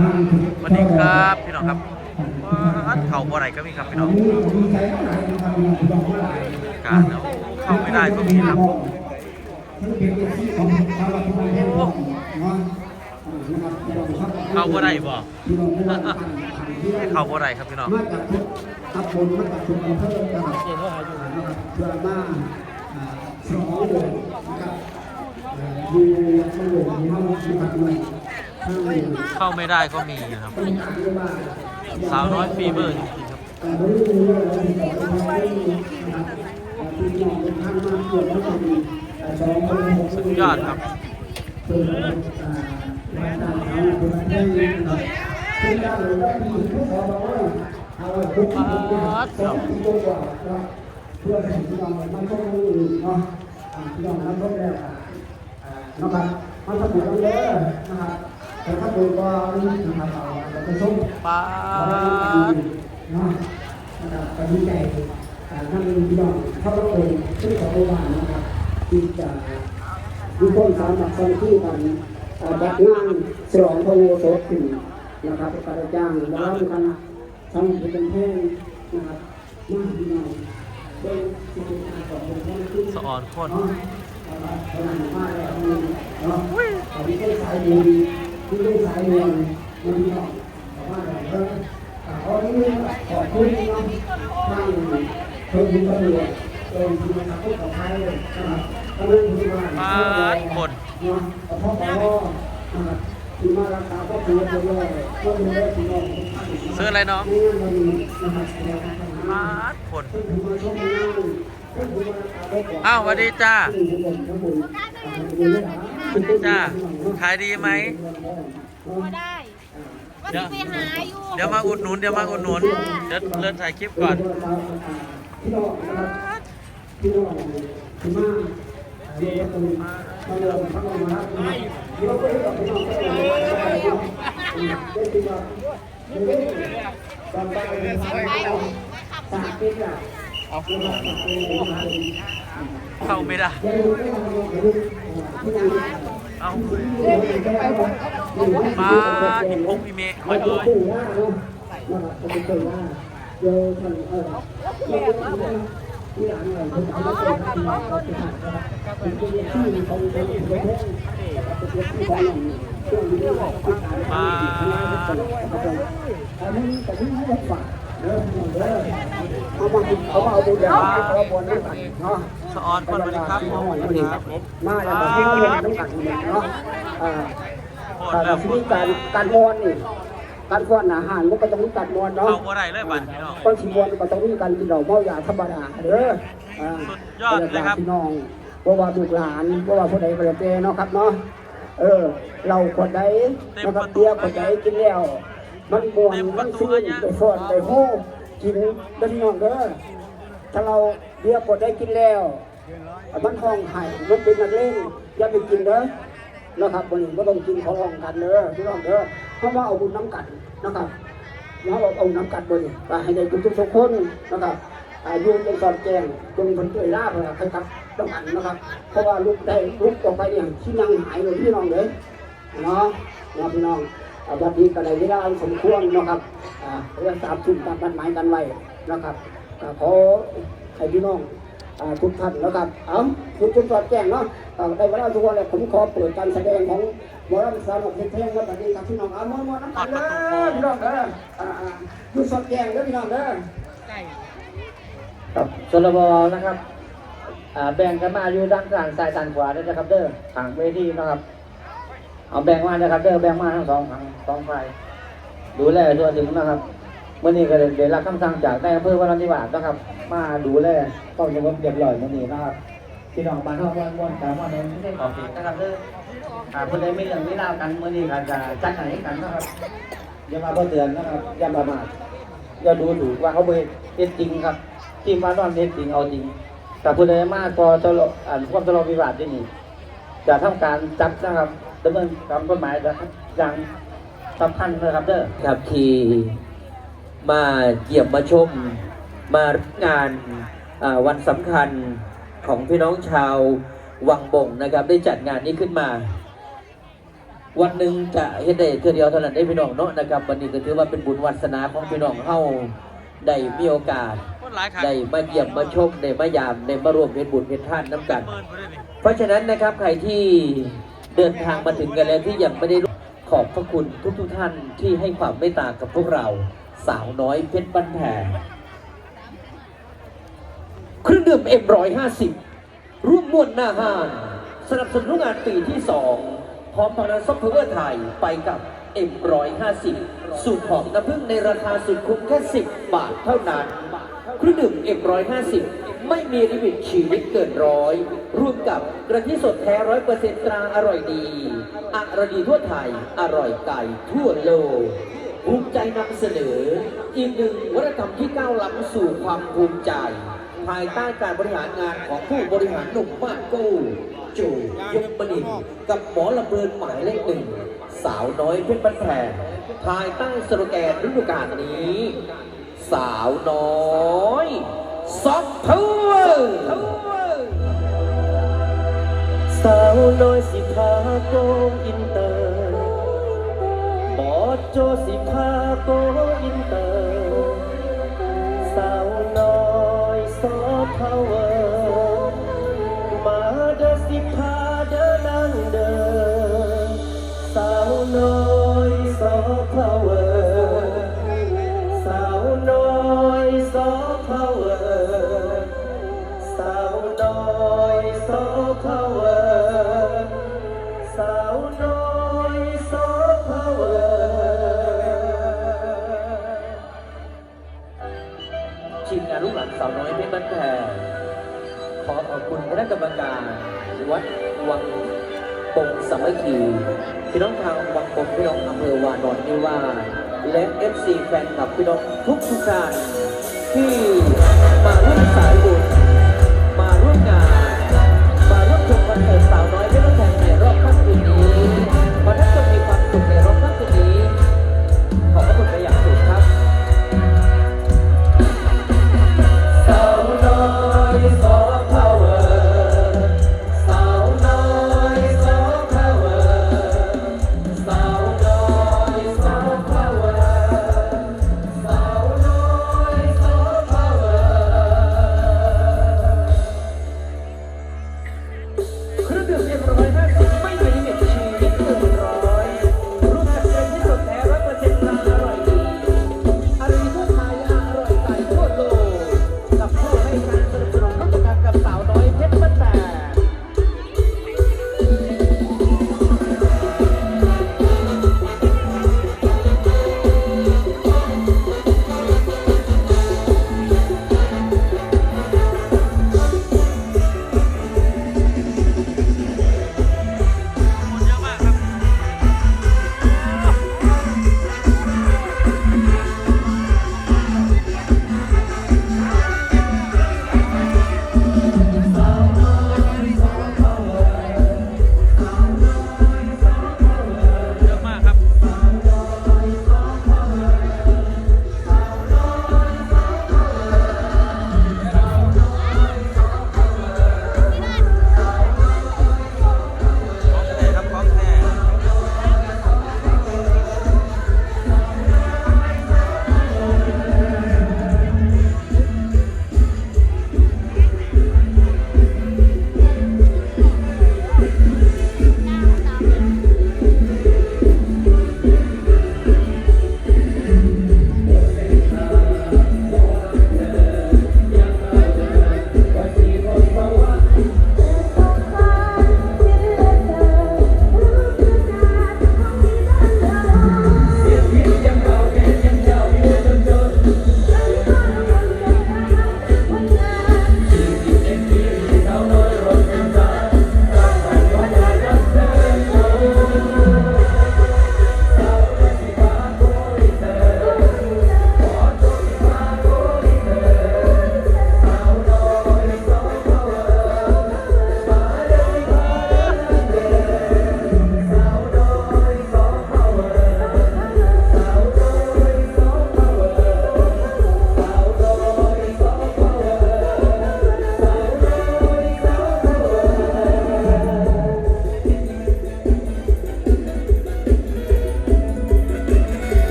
สวัสดีครับพี่น้องครับว้าดเข่าบ่อไหนก็มีครับพี่น้องการเอาเข้าไม่ได้ก็มีครับเข้าบ่ได้บ่เข้าบ่ได้ครับพี่น้องมาจากทุกตำบลมาจากทุกอำเภอนะครับนะครับเพื่อมาสองเลยนะครับอ่าดูสมองที่เขาที่ทำ เข้าไม่ได้ก็มีนะครับ สาวน้อยฟีเบอร์จริงๆครับสุดยอดครับป็นอ่ารงดันเขาเป็นแรงนะครับเอบอกว่าเอาไว้ทุกที่ทุกอย่างสองที่ตัวกว่านะครับเพื่อให้พี่น้องมันต้องรู้เนาะพี่น้องมันต้องแล้วอ่าอ่านะครับมันสมุนเลยนะครับ แต่ถ้าดูก็นี่นะครับเอาเราไปส่งป้าดเนาะนะครับก็ดีใจอ่าท่านพี่น้องเข้ารับเองซึ่งขอประมาณนะครับที่จะมีคนสามารถสร้างที่กันอ่าจัดงานฉลองพระโวโสขึ้นนะครับกระจ้างแล้วมีการทำเป็นเพลงนะครับมาพี่น้องเป็นสิ่งที่ของเป็นเพลงที่สะอ่อนคนเนาะนะครับพลังมากแล้วมีเนาะเอาที่เป็นสายดี ที่เป็นสายเรียนมันมีเนาะแต่ว่าเราเพิ่มเอาที่ขอบคุณน้องท่านเพิ่มตำรวจเป็นที่มาพูดกับใครนะครับก็เรื่องที่ว่าป้าดคนเนาะพ่อพ่อครับที่มารักษาพ่อปู่ไปเลยเพื่อดูแลพี่น้องทุกท่านซื้ออะไรน้องนี่มันนะครับป้าดคนเพิ่งถึงมาช่วงนี้เพิ่งถึงมารักษาพ่อปู่อ้าวสวัสดีจ้า ที่ทุกคนทั้งหมดจ้าขายดีไหมก็ได้ว่าจะไปหาอยู่เดี๋ยวมาอุดหนุนเดี๋ยวมาอุดหนุนเดี๋ยวเริ่มถ่ายคลิปก่อนพี่น้องนะครับพี่น้องพี่มาเดี๋ยวจะมามาเริ่มพักมาครับเดี๋ยวไปกับพี่น้องก็เลยเดี๋ยวพี่น้องเดี๋ยวตอนไปเป็นสายเอาสาธิตอะเอาพี่น้องมาเป็นมาเป็นเข้าไม่ได้ เดี๋ยวไม่ต้อาเดี๋ยวไปก่นมพงอีเมะคอยดูดูว่าเป็นตัวว่าเดี๋ยวท่ามา เป็นที่ที่เขาเป็นที่เขาเป็นที่เขาอางช่วงนี้ว่าที่การทำที่ทำงานเป็นตลอดนะครับอันนี้แต่ที่ไม่ได้ฝากเด้อเด้อเอามาเอามาเอาบุญยาเอาบุญน้ำกันเนาะสะออนคนสวัสดีครับผมสวัสดีครับมาแล้วมาที่นี่น้ำกันเนาะอ่าโคตรแต่แล้วทีนี้การการมวนนี่การฟ้อนอาหารมันก็ต้องมีการมวนเนาะเข้าบ่ได้เลยบัดพี่น้องก้อนชีมวนก็ต้องมีการกินเหล้าเมายาธรรมดาเด้ออ่าสุดยอดเลยครับพี่น้องเพราะว่าลูกหลานเพราะว่าผู้ใดก็แล้วแต่เนาะครับเนาะเออเราคนใดนะครับเบียคนใดกินแล้ว มันม่วนมันซื้อไปฟ้อนไปโฮกินเด้อพี่น้องเด้อถ้าเราเบียร์คนใดกินแล้ว มันห้องไห้มันเป็นนักเล่นอย่าไปกินเด้อนะครับวันนี้ก็ต้องกินของห้องกันเด้อพี่น้องเด้อเพราะว่าเอาบุญน้ำกันนะครับแล้วเอาเอาน้ำกันบนไปให้ได้ทุกทุกๆคนนะครับอายุเป็นสอดแจงจงผลเกิดลาบเลยครับต้องกันนะครับ เพราะว่าลูกได้ลูกออกไปเนี่ยที่นั่งหายเลยพี่น้องเลยเนาะนะพี่น้อง อาบัดนี้ก็ได้เวลาสมควรนะครับเรื่องตามทุ่มตามบันหมายกันไว้นะครับขอให้พี่น้องทุกท่านนะครับ เอาทุกทุกสอดแจ้งเนาะอ่าในเวลาทุกวันเลยผมขอเปิดการแสดงของหมอลำสาวหนกเพลงเพลงวันนี้กับพี่น้องเอามามอน้ำกันเลยพี่น้องเด้ออ่าอ่าดูสอดแจ้งเด้อพี่น้องเด้อครับชลบนะครับแบ่งกันมาอยู่ด้านข้างซ้ายด้านขวาด้วยนะครับเด้อทางเวทีนะครับ เอาแบ่งมานะครับเด้อแบ่งมาทั้งสองฝั่งสองฝ่ายดูแลทั่วถึงนะครับเมื่อนี้ก็ได้รับคำสั่งจากนายอำเภอวรานิวาสนะครับ มาดูแลความสงบเรียบร้อยเมื่อนี้นะครับพี่น้องบ้านเฮาม่วนม่วนกันม่วนไม่ได้ขอผิดนะครับเด้ออ่าคนใดไม่เรื่องไม่เล่าวกันเมื่อนี้ก็จะจัดให้กันนะครับอย่ามาบ่เตือนนะครับอย่าประมาทอย่าดูถูกว่าเขาเป็นเท็จจริงครับที่มาตอนเท็จจริงเอาจริงแต่ผู้ใดมาพอจะอ่านความทะเลาะวิวาทที่นี่จะทำการจับนะครับ ดำเนินตามกฎหมายนะครับอย่างสำคัญนะครับเด้อครับที่มาเยี่ยมมาชมมางานอ่าวันสำคัญของพี่น้องชาววังบงนะครับ ได้จัดงานนี้ขึ้นมา วันหนึ่งจะเฮ็ดได้เทื่อเดียวเท่านั้นได้พี่น้องเนาะนะครับ วันนี้ก็ถือว่าเป็นบุญวาสนาของพี่น้องเฮาได้มีโอกาสคนหลายครับได้มาเยี่ยมมาชมได้มายามได้มาร่วมเป็นบุญเป็นท่านน้ำกันเมินไปด้วยนี่เพราะฉะนั้นนะครับใครที่ เดินทางมาถึงกันแล้วที่ยังไม่ได้รู้ขอบพระคุณทุกทุกท่านที่ให้ความเมตตากับพวกเราสาวน้อยเพชรบ้านแพงเครื่องดื่มเอ็มร้อยห้าสิบร่วมมวลหน้าห้านสนับสนุนงานปีที่สองพร้อมทางซอฟต์แวร์ไทยไปกับเอ็มร้อยห้าสิบสูตรหอมน้ำผึ้งในราคาสุดคุ้มแค่สิบบาทเท่านั้นเครื่องดื่มเอ็มร้อยห้าสิบ ไม่มีลิมิตชีวิตเกินร้อยร่วมกับกระทิสดแท้ร้อยเปอร์เซ็นต์ตราอร่อยดีอร่อยดีทั่วไทย อร่อยไก่ทั่วโลกภูมิใจนำเสนอ อีกหนึ่งวัฒนธรรมที่ก้าวล้ำสู่ความภูมิใจ ภายใต้การบริหารงานของผู้บริหารหนุ่มมากโก้โจยกบดินกับหมอลำเบินหมายเลขหนึ่งสาวน้อยเพชรบ้านแพงภายใต้สโลแกนฤดูกาลนี้ สาวน้อย ซอฟต์พาวเวอร์สาวน้อยสิพาโกอินเตอร์บอสโจสิพาโกอินเตอร์ สาวน้อยซอฟต์พาวเวอร์ ขอขอบคุณคณะกรรมการวัดวังปงสามัคคีพี่น้องทางวังปงพี่น้องอำเภอวานอนนิวาสและเอฟซีแฟนคลับพี่น้องทุกทุกท่านที่มาร่วมสายบุญ